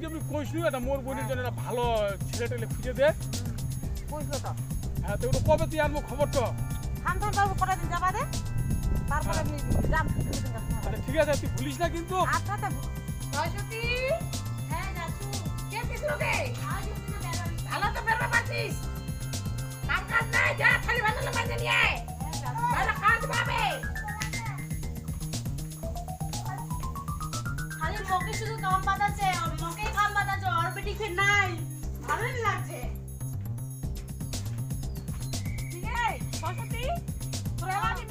কি আপনি কইস নি এটা মোর বোনের জন্য একটা ভালো ছেলে টেলে খুঁজে দে। বুঝলো তো। হ্যাঁ তো ওটা কবে তুই আনব খবর তো? খান বাবু কটা দিন যাবা দে? তারপরে আমি যাম। তাহলে ঠিক আছে তুই ভুলিস না কিন্তু। আচ্ছা আচ্ছা। সরস্বতী হ্যাঁ কে ভালো তো বেরোতে পারছিস। কাম কাজ নাই যা খালি বানালে মাঝে নিয়ে আয়। ভালো কাজ পাবে। খালি মকে শুধু দম বাঁধাচ্ছে মুখেই কাম বাঁধাচ্ছে অরবিটিক নাই। ভালোই লাগছে। ঠিক আছে? সরস্বতী তোর মাঝে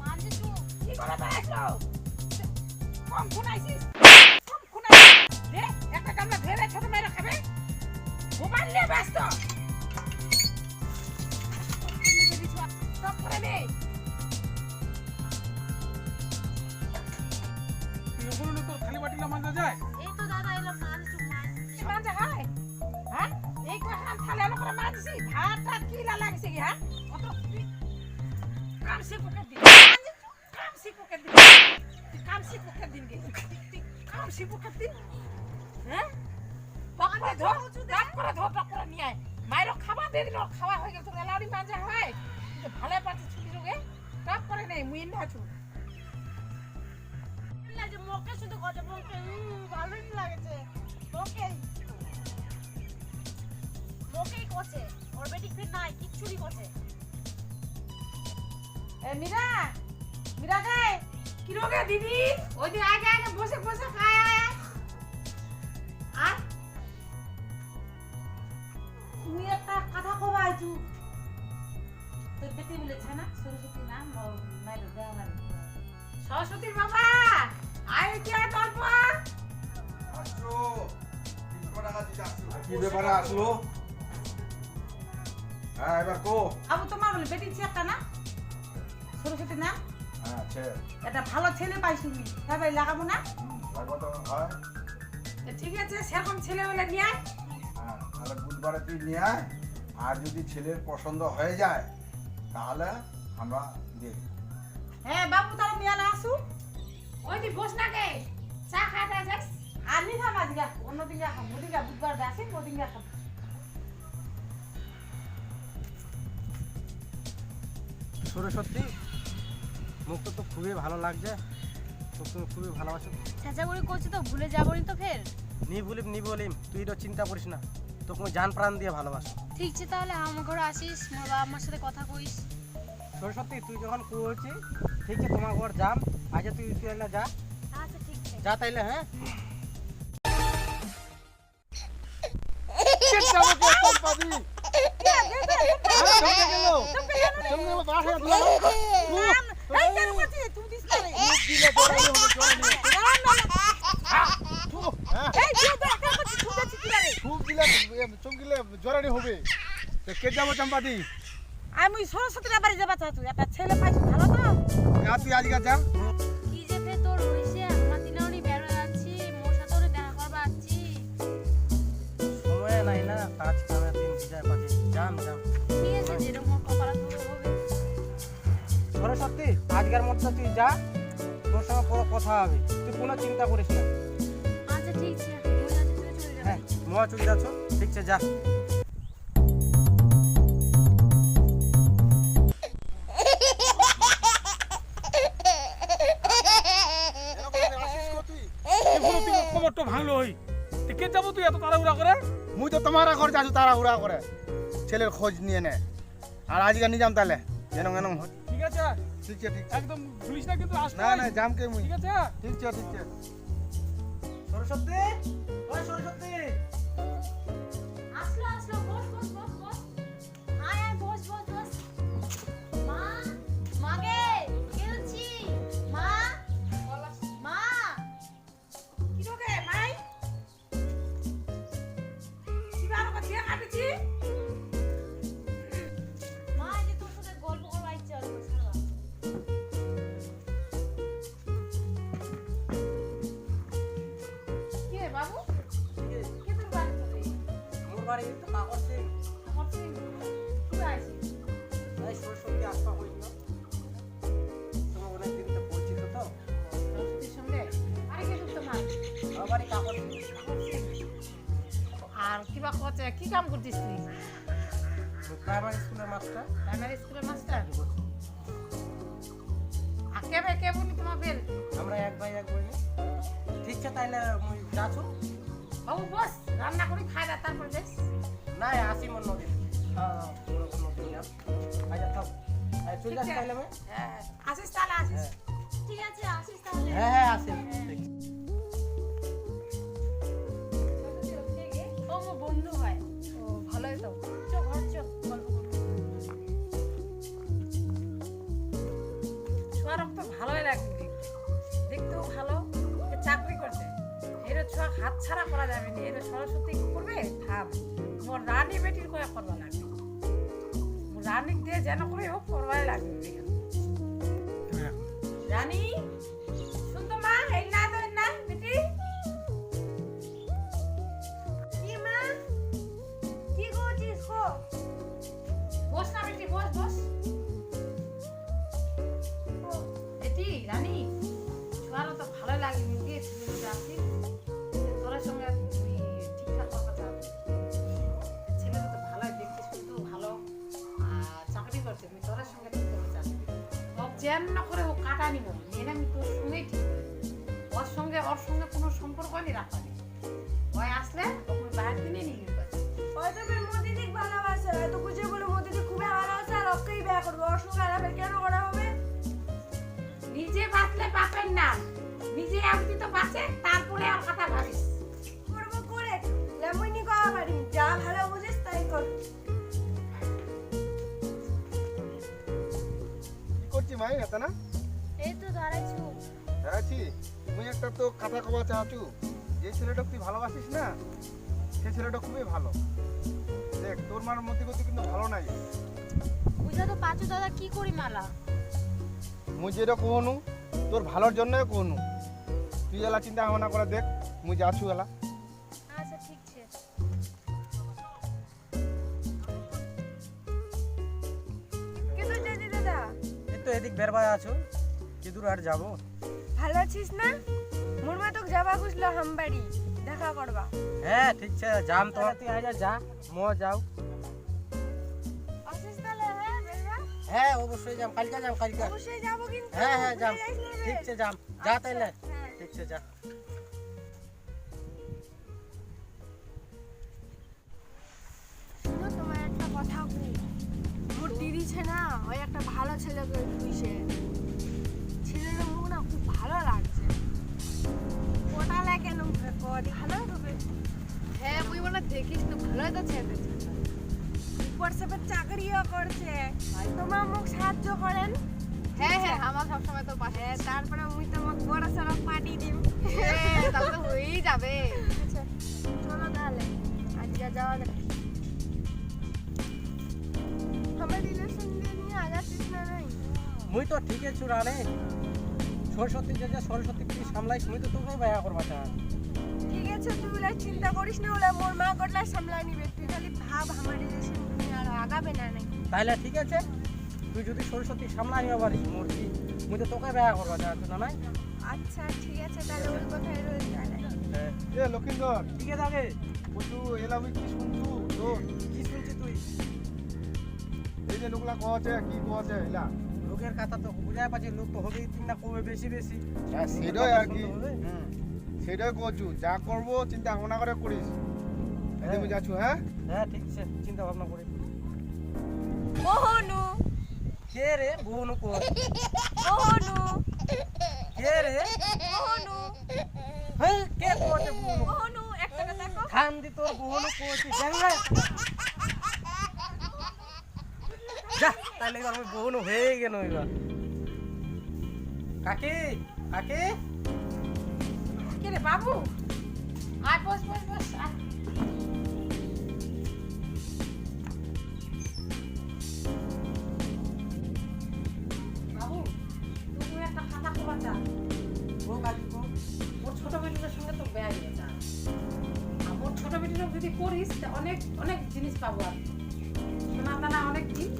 মাঝে তো। কি করে বেড়াইছো কম কম কাম সে পোকে দিন কাম সে পোকে দিন তুই কাম দিন গে তুই কাম দিন টক ধো টক করে ধো টক করে নিয়ে আয় মায়েরও খাওয়া দিয়ে দিল খাওয়া হয়ে গেল হয় ভালো পাচ্ছিস ছুটি যোগে টক করে নেই মুই না ছু মুখে শুধু বলতে উম, ভালোই লাগছে মুখে মুখেই করছে অরবিটিক নাই কিচ্ছুরি করছে এ মীরা! মীরা গে কি রোগে দিদি? ওই দিন আগে আগে বসে বসে খায় আয় আয়। আর? তুমি একটা কথা কবা আইছু তোর বেটি বলেছে না? সরস্বতী নাম মায়ের দেওয়া সরস্বতীর বাবা! আয় কি আর গল্প আসছো কি ব্যাপারে আসলো? হ্যাঁ এবার কো আবু তোমার বলে বেটি ছে একটা না? সরস্বতী নাম হ্যাঁ একটা ভালো ছেলে পাইছি হ্যাঁ ভাই লাগাবো না? ঠিক আছে সেরকম ছেলে বলে নিয়ে আয়। হ্যাঁ তাহলে বুধবারে তুই নিয়ে আয়। আর যদি ছেলের পছন্দ হয়ে যায় তাহলে আমরা দেখি হ্যাঁ বাবু তারা নিয়ে না আসু। ওই দি বস না গে চা খাতে যাস আর নি খাম আজকে। অন্যদিন যা খাম ওদিন যা বুধবার আসি ওদিন যা খাম সত্যি মুখটা তো খুবই ভালো লাগছে তোকে তুমি খুবই ভালোবাসো চেঁচাগুড়ি করছি তো ভুলে যাব নি তো ফের নি বলিম নি বলিম তুই তো চিন্তা করিস না তোকে জান প্রাণ দিয়ে ভালোবাসো ঠিক আছে তাহলে আমার ঘরে আসিস মোর বাবা মার সাথে কথা কইস তোর সরস্বতী তুই যখন কুয়েছি ঠিক আছে তোমার ঘর যাম আজ তুই তুই না যা আচ্ছা ঠিক আছে যা তাইলে হ্যাঁ এই কেন করছিস তুমি দিস না রে। এই তুই তো করছিস তুই কি রে খুব দিলে চমকিলে জরানি হবে তো কে যাব চম্পাতি আমি সরস্বতী বাড়ি যাবা চাচ্ছু একটা ছেলে পাইছি ভালো তো আর তুই আজকে যা কি যে ফের তোর হইছে আমরা তিনজনই বেরো যাচ্ছি মোর সাথে ওরে দেখা করবা আছি সময় নাই না কাজ কামের দিন যায় পাচ্ছে যাম যাম ঠিক আছে যেরকম সরস্বতী আজকের মধ্যে তুই যা তোর সঙ্গে পরে কথা হবে। তুই কোনো চিন্তা করিস না। আচ্ছা ঠিক আছে। তুই যাচ্ছিস তুই চলে যাবি হ্যাঁ মহা চলে যাচ্ছ ঠিক আছে যা। তুই খবরটা ভাঙলো হই তুই কে যাব তুই এত তাড়াহুড়া করে মুই তো তোমার ঘর যাচ্ছ তারা হুড়া করে। ছেলের খোঁজ নিয়ে নে। আর আজকে নিয়ে যাম তাহলে। যেন কেন ঠিক আছে ঠিক আছে ঠিক আছে। একদম ভুলিস না কিন্তু আসতে না না যাম কে মুই ঠিক আছে? ঠিক আছে ঠিক আছে। সরস্বতী ওই সরস্বতী। কাগজ তুই সরস্বতী হইল তোমার অনেক দিন তো পরিচিত তো। সরস্বতীর সঙ্গে? আরে তোমার? আমার কাগজ সিং কিবা কি কাম করছিস তুই? প্রাইমারি স্কুলের মাস্টার প্রাইমারি স্কুলের মাস্টার আকে বে কে বলি তোমার বেল আমরা এক ভাই এক বোন। ঠিক আছে তাইলে মুই বস। রান্না করে খাই দা তারপর বেশ। না আসি মন নদী হ্যাঁ না। হ্যাঁ আসিস তাহলে আসিস। ঠিক আছে আসিস তাহলে। হ্যাঁ হ্যাঁ আসি। ও বন্ধু হয়। ও ভালোই তো। চো ঘর গল্প ভালোই লাগবে। ছাড়া করা যাবে না এটা সরস্বতী কি করবে? থাম। মোর রানী বেটির করে করবা লাগবে। রানী দিয়ে যেন করে হোক করবাই লাগবে। রানী? ও না করে ও কাটা নিব মেনে আমি তোর সঙ্গেই ঠিক করে ওর সঙ্গে ওর সঙ্গে কোনো সম্পর্ক নেই রাখা নেই। ওই আসলে ওকে বাইরে দিনে নিয়ে হয়তো বের মোদিদিক ভালোবাসে হয়তো বুঝে বলে মোদিদি খুবই ভালোবাসে আর ওকেই বিয়ে করবে। ওর সঙ্গে আর কেন করা হবে? নিজে বাঁচলে বাপের নাম নিজে আমি তো বাঁচে তারপরে আর কথা ভাবিস মাই না? এই তো দাঁড়াইছু। দাঁড়াচ্ছি তুই একটা তো কথা কবা চাচ্ছু। যে ছেলেটা তুই ভালোবাসিস না সে ছেলেটা খুবই ভালো। দেখ তোর মার মতি গতি কিন্তু ভালো নাই। বুঝা তো পাঁচু দাদা কি করি মালা? মুই যেটা কহনু তোর ভালোর জন্যই কহনু। তুই এলা চিন্তা ভাবনা করে দেখ মুই যাচ্ছু এলা। এদিক বেরবায় আছো? কি দূর আর যাব। ভালো আছিস না? মোর মা তোকে যাবা খুঁজলো হামবাড়ি? দেখা করবা। হ্যাঁ ঠিক আছে যাম তোমার তুই আজ যা ম যাও। আসিস তাহলে হ্যাঁ বেরবা হ্যাঁ অবশ্যই যাম কালকে যাম কালকে। অবশ্যই যাব কিন্তু হ্যাঁ হ্যাঁ যাম। ঠিক আছে যাম। যা তাইলে। হ্যাঁ। ঠিক আছে যা। তোমার একটা কথা কই মোর দিদি ছে না ওই একটা ভালো ছেলে করি ভালো হবে। হ্যাঁ মুই মনে দেখিস তো ভালোই তো ছেলে উপর চাকরিও করছে। তোমার মুখ সাহায্য করেন। হ্যাঁ হ্যাঁ আমার সবসময় তো পাশে তারপরে মুই তোমাকে বড় সড়ো পার্টি দিম। তাহলে তো হয়েই যাবে। আচ্ছা চলো তাহলে আজকে যাওয়া যাক আমার রিলেশন নিয়ে আগাচ্ছিস না নাই। মুই তো ঠিক আছে রানে। সরস্বতী যে সরস্বতী কি সামলাইস মুই তো তোকে বায়া করবা ঠিক আছে তুই বলে চিন্তা করিস না ওলা মোর মা গটলা সামলাই নিবে। তুই খালি ভাব আমার রিলেশন নিয়ে আর আগাবে না নাই তাইলে ঠিক আছে তুই যদি সরস্বতী সামলাই নিবা পারিস মোর কি মুই তো তোকে বায়া করবা চাই না নাই আচ্ছা ঠিক আছে তাহলে ওই কথাই রইল তাহলে। হ্যাঁ। এ লক্ষিন্দর। ঠিক আছে আগে। এলা কি শুনছু? তোর কি শুনছি তুই? এই যে লোকলা কছে কি কছে এলা। লোকের কথা তো বুঝাই পাচ্ছি লোক তো হবেই তিন না কমে বেশি বেশি? হ্যাঁ সেটাই আর কি। হবে। হুম। সেটাই করছু যা করব চিন্তা ভাবনা করে করিস। এই যে মুই হ্যাঁ? হ্যাঁ ঠিক আছে চিন্তা ভাবনা করে। মোহনু কে রে? বোন কো। মোহনু কে রে? মোহনু হ্যাঁ কে কোতে বোন মোহনু একটা কথা কো। খান দি তোর বোন কোতে জানলে? যা তাহলে আমি বোন হয়ে গেল এবার। কাকি কাকি? রে বাবু? আয় বস বস বস। বাবু তুমি একটা কথা কবা চা ও কাকি কো মোর ছোট বেটিটার সঙ্গে তো বেয়া গেছে আর মোর ছোট বেটিটা যদি করিস অনেক অনেক জিনিস পাবো আর। সোনা দানা অনেক দিন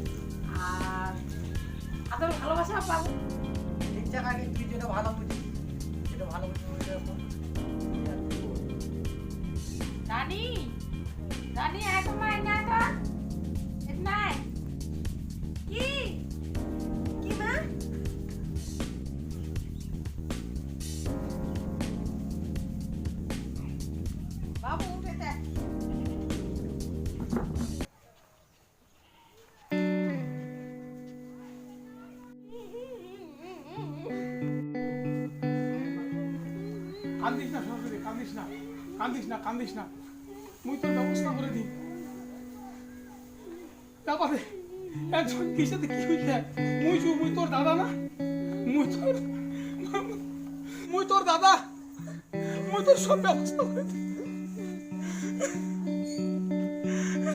আর আদর ভালোবাসাও পাবো। ইচ্ছা কাকি তুই যেটা ভালো বুঝিস যেটা ভালো বুঝিস ওইটা কর। রানী রানী আয় তো মাই না তো এত নাই কি কি মা বাবু উঠে দেখ কান্দিস না সরস্বতী কান্দিস না কান্দিস না কান্দিস না মুই তোর ব্যবস্থা করে দিই। তারপরে একজন কিসেতে কি হইছে? মুই চু মুই তোর দাদা না? মুই তোর মুই তোর দাদা। মুই তোর সব ব্যবস্থা করে দিই।